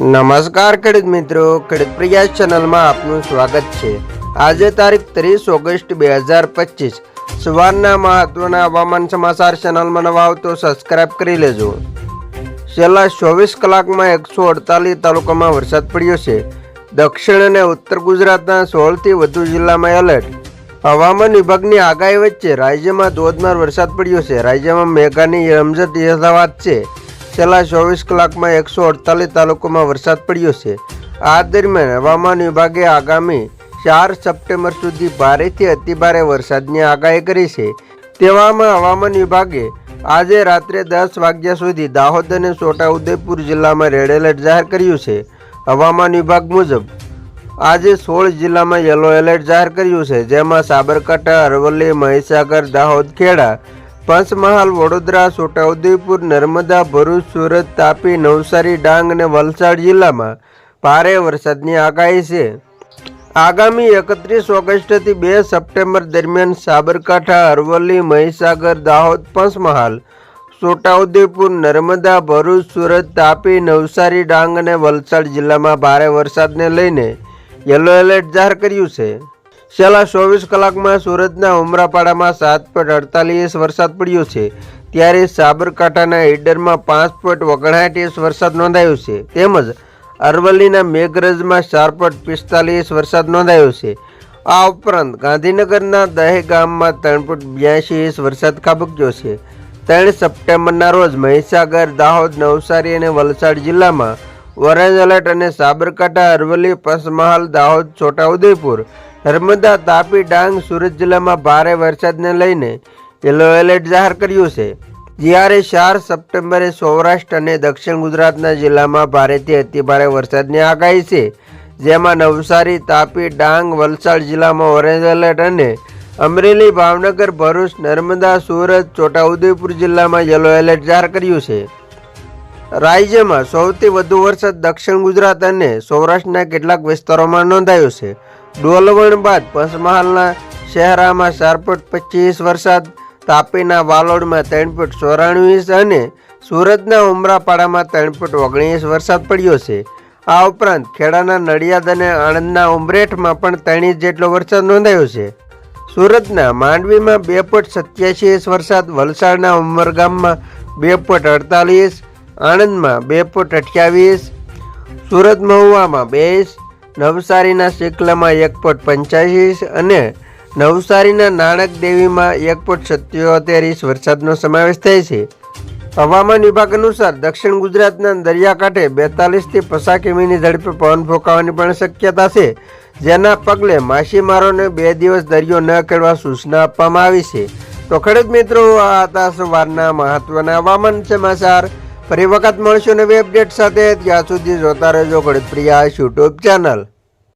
નમસ્કાર ખેડૂત મિત્રો, ખેડૂત પ્રયાસ ચેનલમાં આપનું સ્વાગત છે. આજે તારીખ ત્રીસ ઓગસ્ટ બે હજાર પચીસ. સવારના મહત્વના હવામાન સમાચાર ચેનલમાં નવા આવતો તો સબસ્ક્રાઇબ કરી લેજો. છેલ્લા ચોવીસ કલાકમાં એકસો અડતાલીસ તાલુકામાં વરસાદ પડ્યો છે. દક્ષિણ અને ઉત્તર ગુજરાતના સોળથી વધુ જિલ્લામાં એલર્ટ. હવામાન વિભાગની આગાહી વચ્ચે રાજ્યમાં ધોધમાર વરસાદ પડ્યો છે. રાજ્યમાં મેઘાની રમઝટ યથાવત છે. છેલ્લા ચોવીસ કલાકમાં એકસો અડતાલીસ તાલુકામાં વરસાદ પડ્યો છે. આ દરમિયાન હવામાન વિભાગે આગામી ચાર સપ્ટેમ્બર સુધી ભારેથી અતિભારે વરસાદની આગાહી કરી છે. તેવામાં હવામાન વિભાગે આજે રાત્રે દસ વાગ્યા સુધી દાહોદ અને છોટાઉદેપુર જિલ્લામાં રેડ એલર્ટ જાહેર કર્યું છે. હવામાન વિભાગ મુજબ, આજે સોળ જિલ્લામાં યલો એલર્ટ જાહેર કર્યું છે, જેમાં સાબરકાંઠા, અરવલ્લી, મહીસાગર, દાહોદ, ખેડા પંચમહાલ, વડોદરા, છોટાઉદેપુર, નર્મદા, ભરૂચ, સુરત, તાપી, નવસારી, ડાંગ અને વલસાડ જિલ્લામાં ભારે વરસાદની આગાહી છે. આગામી એકત્રીસ ઓગસ્ટથી બે સપ્ટેમ્બર દરમિયાન સાબરકાંઠા, અરવલ્લી, મહીસાગર, દાહોદ, પંચમહાલ, છોટાઉદેપુર, નર્મદા, ભરૂચ, સુરત, તાપી, નવસારી, ડાંગ અને વલસાડ જિલ્લામાં ભારે વરસાદને લઈને યલો એલર્ટ જાહેર કર્યું છે. છેલ્લા ચોવીસ કલાકમાં સુરતના ઉમરાપાડામાં સાત પોઈન્ટ અડતાલીસ વરસાદ પડ્યો છે. ત્યારે સાબરકાંઠાના ઈડરમાં પાંચ પોઈન્ટ ઓગણસાઠ ઇંચ વરસાદ નોંધાયો છે. તેમજ અરવલ્લીના મેઘરજમાં ચાર પોઈન્ટ પિસ્તાલીસ વરસાદ નોંધાયો છે. આ ઉપરાંત ગાંધીનગરના દહેગામમાં ત્રણ પોઈન્ટ બ્યાસી ઇંચ વરસાદ ખાબક્યો છે. ત્રણ સપ્ટેમ્બરના રોજ મહીસાગર, દાહોદ, નવસારી અને વલસાડ જિલ્લામાં ઓરેન્જ એલર્ટ અને સાબરકાંઠા, અરવલ્લી, પંચમહાલ, દાહોદ છોટાઉદેપુર નર્મદા, તાપી, ડાંગ, સુરત જિલ્લામાં ભારે વરસાદને લઈને યલો એલર્ટ જાહેર કર્યું છે. જ્યારે ચાર સપ્ટેમ્બરે સૌરાષ્ટ્ર અને દક્ષિણ ગુજરાતના જિલ્લામાં ભારેથી અતિભારે વરસાદની આગાહી છે, જેમાં નવસારી, તાપી, ડાંગ, વલસાડ જિલ્લામાં ઓરેન્જ એલર્ટ અને અમરેલી, ભાવનગર, ભરૂચ, નર્મદા, સુરત, છોટાઉદેપુર જિલ્લામાં યલો એલર્ટ જાહેર કર્યું છે. રાજ્યમાં સૌથી વધુ વરસાદ દક્ષિણ ગુજરાત અને સૌરાષ્ટ્રના કેટલાક વિસ્તારોમાં નોંધાયો છે. ડોલવણ બાદ પંચમહાલના શહેરામાં ચાર પોઈન્ટ પચીસ વરસાદ, તાપીના વાલોડમાં ત્રણ પોઈન્ટ ચોરાણું અને સુરતના ઉમરાપાડામાં ત્રણ પોઈન્ટ ઓગણીસ વરસાદ પડ્યો છે. આ ઉપરાંત ખેડાના નડિયાદ અને આણંદના ઉમરેઠમાં પણ ત્રણ ઇંચ જેટલો વરસાદ નોંધાયો છે. સુરતના માંડવીમાં બે પોઈન્ટ સત્યાસી વરસાદ, વલસાડના ઉમરગામમાં બે પોઈન્ટ અડતાલીસ આણંદમાં બે પોઈન્ટ અઠ્યાવીસ, સુરત મહુવામાં બે નવસારીના શિકલામાં એક પોઈન્ટ પંચ્યાસી અને નવસારીના નાણક દેવીમાં એક પોઈન્ટ સત્યોતેર ઇંચ વરસાદનો સમાવેશ થાય છે. હવામાન વિભાગ અનુસાર દક્ષિણ ગુજરાતના દરિયાકાંઠે બેતાલીસથી પચાસ કિમીની ઝડપે પવન ફૂંકાવાની પણ શક્યતા છે, જેના પગલે માછીમારોને બે દિવસ દરિયો ન ખેડવા સૂચના આપવામાં આવી છે. તો ખેડૂત મિત્રો, આ હતા સવારના મહત્વના હવામાન સમાચાર. ફરી વખત મળશું નવી અપડેટ સાથે. ત્યાં સુધી જોતા રહેજો ખેડૂત પ્રિયા યુટ્યુબ ચેનલ